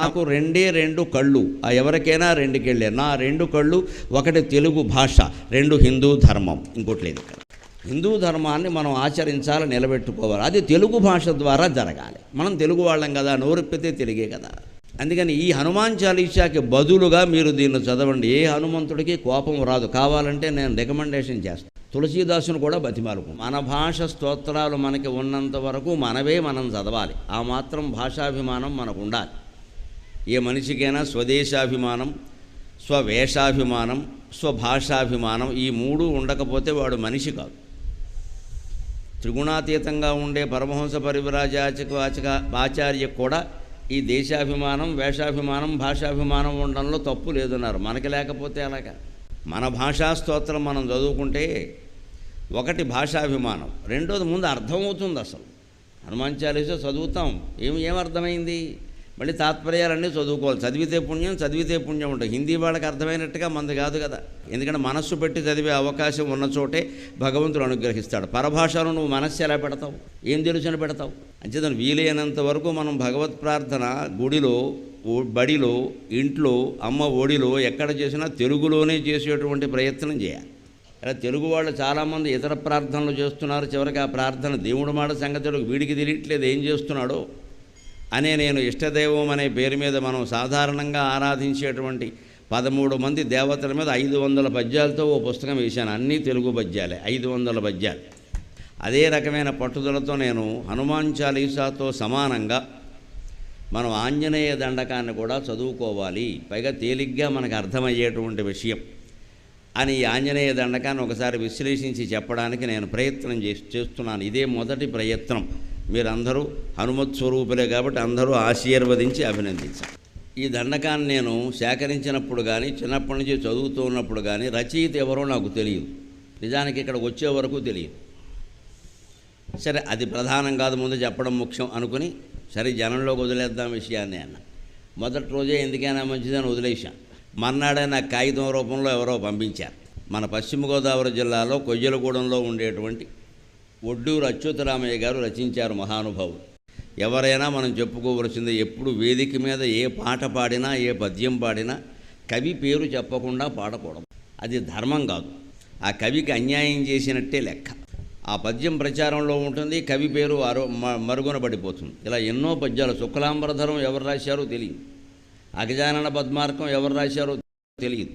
నాకు రెండే రెండు కళ్ళు. ఆ ఎవరికైనా రెండు కళ్ళే. నా రెండు కళ్ళు ఒకటి తెలుగు భాష రెండు హిందూ ధర్మం. ఇంకోటి లేదు హిందూ ధర్మాన్ని మనం ఆచరించాలి నిలబెట్టుకోవాలి. అది తెలుగు భాష ద్వారా జరగాలి. మనం తెలుగు వాళ్ళం కదా నోరెప్పితే తెలుగే కదా. అందుకని ఈ హనుమాన్ చాలీసాకి బదులుగా మీరు దీన్ని చదవండి. ఏ హనుమంతుడికి కోపం రాదు. కావాలంటే నేను రికమెండేషన్ చేస్తాను తులసీదాసును కూడా బతిమాలకు మన భాష స్తోత్రాలు మనకి ఉన్నంత వరకు మనవే మనం చదవాలి. ఆ మాత్రం భాషాభిమానం మనకు ఉండాలి. ఏ మనిషికైనా స్వదేశాభిమానం స్వవేషాభిమానం స్వభాషాభిమానం ఈ మూడు ఉండకపోతే వాడు మనిషి కాదు. త్రిగుణాతీతంగా ఉండే పరమహంస పరివిరాజాచక వాచక ఆచార్య కూడా ఈ దేశాభిమానం వేషాభిమానం భాషాభిమానం ఉండడంలో తప్పు లేదన్నారు. మనకి లేకపోతే అలాగా మన భాషా స్తోత్రం మనం చదువుకుంటే ఒకటి భాషాభిమానం రెండోది ముందు అర్థమవుతుంది అసలు. హనుమాన్ చాలీసో చదువుతాం. ఏమి ఏమర్థమైంది మళ్ళీ తాత్పర్యాలన్నీ చదువుకోవాలి. చదివితే పుణ్యం చదివితే పుణ్యం ఉంటుంది. హిందీ వాళ్ళకి అర్థమైనట్టుగా మంది కాదు కదా. ఎందుకంటే మనస్సు పెట్టి చదివే అవకాశం ఉన్న చోటే భగవంతుడు అనుగ్రహిస్తాడు. పరభాషను నువ్వు మనస్సు ఎలా పెడతావు? ఏం తెలుసుని పెడతావు? అంచేతను వీలైనంత వరకు మనం భగవత్ ప్రార్థన గుడిలో ఓ- బడిలో ఇంట్లో అమ్మ ఒడిలో ఎక్కడ చేసినా తెలుగులోనే చేసేటువంటి ప్రయత్నం చేయాలి. అలా తెలుగు వాళ్ళు చాలామంది ఇతర ప్రార్థనలు చేస్తున్నారు. చివరికి ఆ ప్రార్థన దేవుడు మాట సంగతి వీడికి తెలియట్లేదు. ఏం చేస్తున్నాడో? అనే నేను ఇష్టదైవం అనే పేరు మీద మనం సాధారణంగా ఆరాధించేటువంటి పదమూడు మంది దేవతల మీద ఐదు వందల పద్యాలతో ఓ పుస్తకం వేశాను. అన్నీ తెలుగు పద్యాలే ఐదు వందల పద్యాలు. అదే రకమైన పట్టుదలతో నేను హనుమాన్ చాలీసాతో సమానంగా మనం ఆంజనేయ దండకాన్ని కూడా చదువుకోవాలి. పైగా తేలిగ్గా మనకు అర్థమయ్యేటువంటి విషయం అని ఈ ఆంజనేయ దండకాన్ని ఒకసారి విశ్లేషించి చెప్పడానికి నేను ప్రయత్నం చేస్తున్నాను. ఇదే మొదటి ప్రయత్నం. మీరందరూ హనుమత్ స్వరూపులే కాబట్టి అందరూ ఆశీర్వదించి అభినందించాలి ఈ దండకాన్ని నేను సేకరించినప్పుడు కానీ చిన్నప్పటి నుంచి చదువుతూ ఉన్నప్పుడు కానీ రచయిత ఎవరో నాకు తెలియదు. నిజానికి ఇక్కడ వచ్చే వరకు తెలియదు. సరే అది ప్రధానం కాదు ముందు చెప్పడం ముఖ్యం అనుకుని సరే జనంలోకి వదిలేద్దాం విషయాన్ని అన్న. మొదటి రోజే ఎందుకైనా మంచిదని వదిలేశాం. మర్నాడే నాకు కాగితం రూపంలో ఎవరో పంపించారు. మన పశ్చిమ గోదావరి జిల్లాలో కొయ్యలగూడెంలో ఉండేటువంటి ఒడ్డూరు అచ్యుతరామయ్య గారు రచించారు మహానుభావుడు. ఎవరైనా మనం చెప్పుకోవలసింది ఎప్పుడు వేదిక మీద ఏ పాట పాడినా ఏ పద్యం పాడినా కవి పేరు చెప్పకుండా పాడకూడదు. అది ధర్మం కాదు. ఆ కవికి అన్యాయం చేసినట్టే లెక్క. ఆ పద్యం ప్రచారంలో ఉంటుంది కవి పేరు మరుగున పడిపోతుంది. ఇలా ఎన్నో పద్యాలు శుక్లాంబరధరం ఎవరు రాశారో తెలియదు. అగజానన పద్మార్కం ఎవరు రాశారో తెలియదు.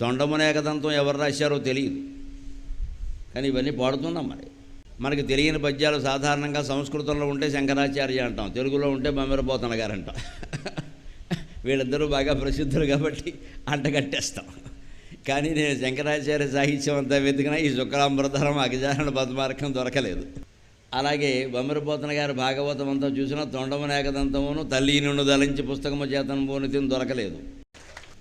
తొండమునేకదంతం ఎవరు రాశారో తెలియదు. కానీ ఇవన్నీ పాడుతున్నాం మరి. మనకు తెలియని పద్యాలు సాధారణంగా సంస్కృతంలో ఉంటే శంకరాచార్య అంటాం తెలుగులో ఉంటే బమ్మెరపోతన గారు అంటాం వీళ్ళిద్దరూ బాగా ప్రసిద్ధులు కాబట్టి అంటగట్టేస్తాం కానీ నేను శంకరాచార్య సాహిత్యం అంతా వెతికినా ఈ శుక్లాంబరధరం అగజారణ పద్మార్కం దొరకలేదు. అలాగే బొమ్మరిపోతన గారి భాగవతం అంతా చూసినా తొండమనేకదంతమును తల్లి నుండి దళించి పుస్తకము చేతను పోనితిని దొరకలేదు.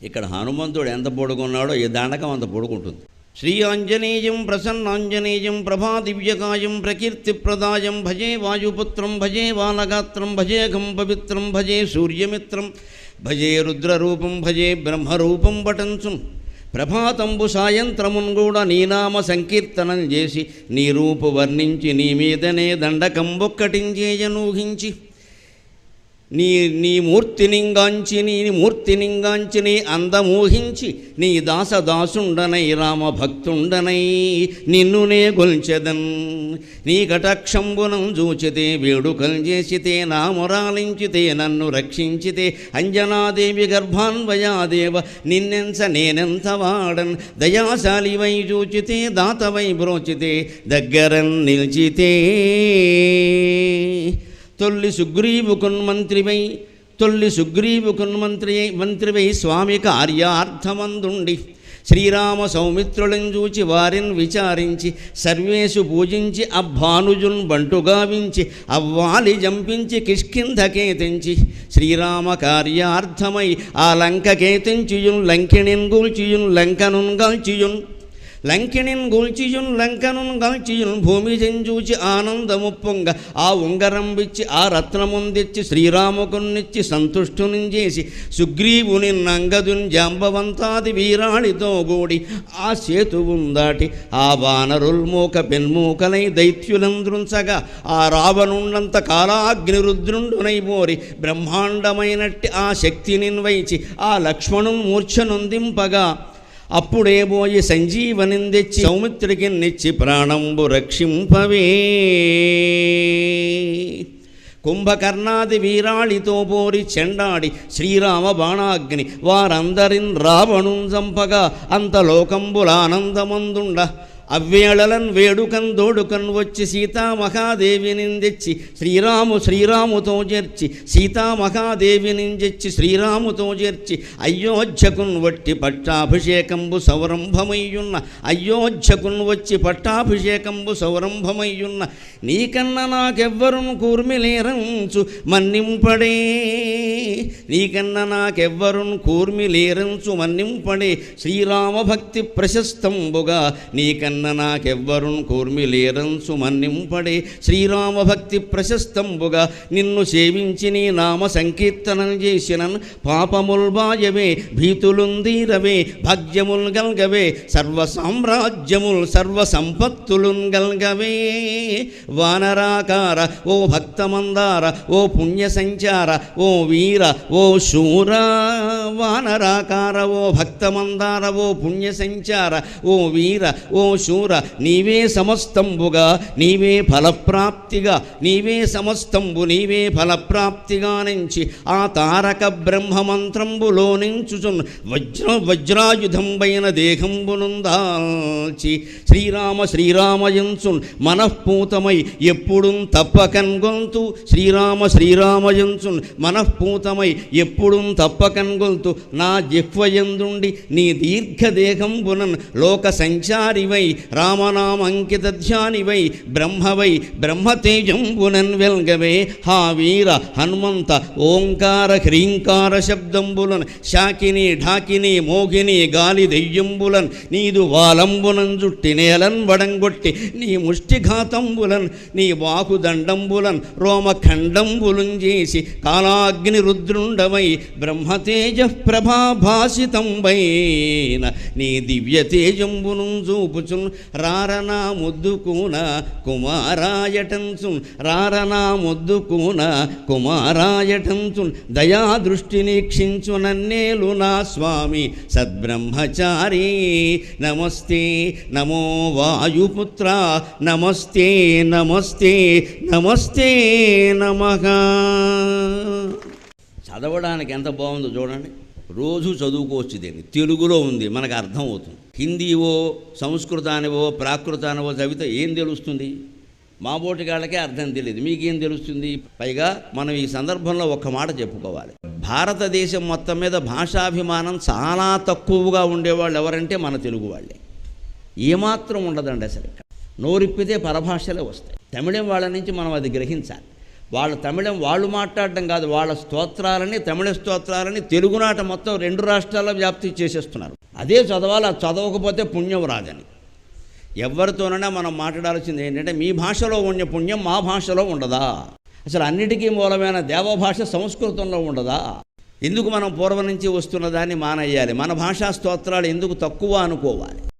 ఇక్కడ హనుమంతుడు ఎంత పొడుగున్నాడో ఈ దండకం అంత పొడుగుంటుంది. శ్రీ ఆంజనేయం ప్రసన్నాంజనేయం ప్రభాదివ్యకాయం ప్రకీర్తిప్రదాయం భజే వాయుపుత్రం భజే బాలగాత్రం భజే గం పవిత్రం భజే సూర్యమిత్రం భజే రుద్రరూపం భజే బ్రహ్మరూపం పటంచుం ప్రభాతంబు సాయంత్రమున్ కూడా నీనామ సంకీర్తనం చేసి నీ రూపు వర్ణించి నీ మీదనే దండకంబొక్కటించేయనూహించి నీ నీ మూర్తినింగాంచి నీ మూర్తినింగాంచి నీ అందమూహించి నీ దాసదాసుండనై రామ భక్తుండనై నిన్నునే గొల్చెదన్. నీ కటాక్షంబునం చూచితే వేడుకలు చేసితే నా నన్ను రక్షించితే అంజనాదేవి గర్భాన్వయాదేవ నిన్నెంత నేనెంత వాడన్. దయాశాలివై చూచితే దాతవై బ్రోచితే దగ్గరన్ నిలిచితే. తొల్లి సుగ్రీవుకున్ మంత్రివై తొల్లి సుగ్రీవుకున్ మంత్రి మంత్రివై స్వామి కార్యార్థమందుండి. శ్రీరామ సౌమిత్రులను చూచి వారిని విచారించి సర్వేషు పూజించి అభానుజున్ బంటుగావించి అవ్వాలి జంపించి కిష్కింధకేతించి శ్రీరామ కార్యార్థమై ఆ లంకకేతించియున్ లంకిణిన్ గూల్చియున్ లంకనున్ గల్చియున్. లంకిణిన్ గొల్చియున్ లంకనున్ గల్చియున్ భూమి జంజూచి ఆనందము పొంగ ఆ ఉంగరం విచ్చి ఆ రత్నముందిచ్చి శ్రీరాముకున్నిచ్చి సంతుష్టుని చేసి సుగ్రీవుని నంగదున్ జాంబవంతాది వీరాళితో గూడి ఆ సేతువుందాటి ఆ వానరుల్మూక పెన్మూకలై దైత్యులంద్రుంచగా ఆ రావణుండంత కాలాగ్ని రుద్రుండునైపోరి బ్రహ్మాండమైనట్టి ఆ శక్తిని వైచి ఆ లక్ష్మణున్ మూర్ఛనుందింపగా అప్పుడే పోయి సంజీవనిందెచ్చి సౌమిత్రికి నిచ్చి ప్రాణంబు రక్షింపవే. కుంభకర్ణాది వీరాళితో పోరి చెండాడి శ్రీరామ బాణాగ్ని వారందరిన్ రావణుం చంపగా అంత లోకంబులానందమందుండ. అవ్వేళలన్ వేడుకన్ దోడుకన్ వచ్చి సీతామహాదేవిని తెచ్చి శ్రీరాము శ్రీరాముతో చేర్చి సీతామహాదేవిని తెచ్చి శ్రీరాముతో చేర్చి అయోధ్యకున్ వట్టి పట్టాభిషేకంబు సౌరంభమయ్యున్న అయోధ్యకున్ వచ్చి పట్టాభిషేకంబు సౌరంభమయ్యున్న నీకన్నా నాకెవ్వరును కూర్మిలేరంచు మన్నింపడే నీకన్నా నాకెవ్వరును కూర్మిలేరంచు మన్నింపడే శ్రీరామభక్తి ప్రశస్తంబుగా నీకన్నా నాకెవ్వరును కూర్మిలేరంచు మన్నింపడే శ్రీరామ భక్తి ప్రశస్తంబుగా నిన్ను సేవించి నీ నామ సంకీర్తనం చేసినన్ పాపముల్బాయవే భీతులుందీరవే భాగ్యముల్ గల్గవే సర్వ సామ్రాజ్యముల్ సర్వ సంపత్తులున్ గల్గవే. వానరాకార ఓ భక్తమందార ఓ పుణ్య సంచార ఓ వీర ఓ శూర. వానరాకార ఓ భక్తమందార ఓ పుణ్య సంచార ఓ వీర ఓ శూర నీవే సమస్తంబుగా నీవే ఫలప్రాప్తిగా నీవే సమస్తంబు నీవే ఫలప్రాప్తిగా నుంచి ఆ తారక బ్రహ్మమంత్రంబులో నించుచున్ వజ్ర వజ్రాయుధంబైన దేహంబునుందాల్చి శ్రీరామ శ్రీరామయంచున్ మనఃపూతమై ఎప్పుడు తప్పకన్ గొంతు శ్రీరామ శ్రీరామయంచున్ మనఃపూతమై ఎప్పుడు తప్పకన్ గొంతు నా జిహ్వయందుండి నీ దీర్ఘదేహంబునన్ లోక సంచారివై రామనామంకిత ధ్యానివై బ్రహ్మవై బ్రహ్మతేజంబునన్ వెల్గవే హా వీర హనుమంత ఓంకార హ్రీంకార శబ్దంబులన్ శాకిని ఢాకిని మోగిని గాలి దెయ్యంబులన్ నీదు వాలంబునం జుట్టి నేలన్ వడంగొట్టి నీ ముష్టిఘాతంబులన్ నీ బాహుదండంబులన్ రోమఖండంబులం చేసి కాలాగ్ని రుద్రుండవై బ్రహ్మతేజ ప్రభాభాసితంబైన నీ దివ్య తేజంబును చూపుచున్ రారనా ముద్దుకూన కుమారాయటంచున్ రారనా ముద్దుకూన కుమారాయటంచున్ దయా దృష్టి నీక్షించు నా స్వామి సద్బ్రహ్మచారి. నమస్తే నమో వాయుపుత్ర నమస్తే నమస్తే నమస్తే నమ. చదవడానికి ఎంత బాగుందో చూడండి. రోజు చదువుకోవచ్చు దీన్ని. తెలుగులో ఉంది మనకు అర్థం అవుతుంది. హిందీవో సంస్కృతానివో ప్రాకృతానివో చదివితే ఏం తెలుస్తుంది? మా బోటిగాళ్ళకే అర్థం తెలియదు. మీకేం తెలుస్తుంది? పైగా మనం ఈ సందర్భంలో ఒక్క మాట చెప్పుకోవాలి. భారతదేశం మొత్తం మీద భాషాభిమానం చాలా తక్కువగా ఉండేవాళ్ళు ఎవరంటే మన తెలుగు వాళ్ళే. ఏమాత్రం ఉండదండి అసలు ఇక్కడ. నోరిప్పితే పరభాషలే వస్తాయి. తమిళం వాళ్ళ నుంచి మనం అది గ్రహించాలి. వాళ్ళ తమిళం వాళ్ళు మాట్లాడడం కాదు వాళ్ళ స్తోత్రాలని తమిళ స్తోత్రాలని తెలుగునాట మొత్తం రెండు రాష్ట్రాల్లో వ్యాప్తి చేసేస్తున్నారు. అదే చదవాలి అది చదవకపోతే పుణ్యం రాదని. ఎవరితోనైనా మనం మాట్లాడాల్సింది ఏంటంటే మీ భాషలో ఉండే పుణ్యం మా భాషలో ఉండదా? అసలు అన్నిటికీ మూలమైన దేవభాష సంస్కృతంలో ఉండదా? ఎందుకు మనం పూర్వం నుంచి వస్తున్న దాన్ని మానయ్యాలి మన భాషా స్తోత్రాలు ఎందుకు తక్కువ అనుకోవాలి?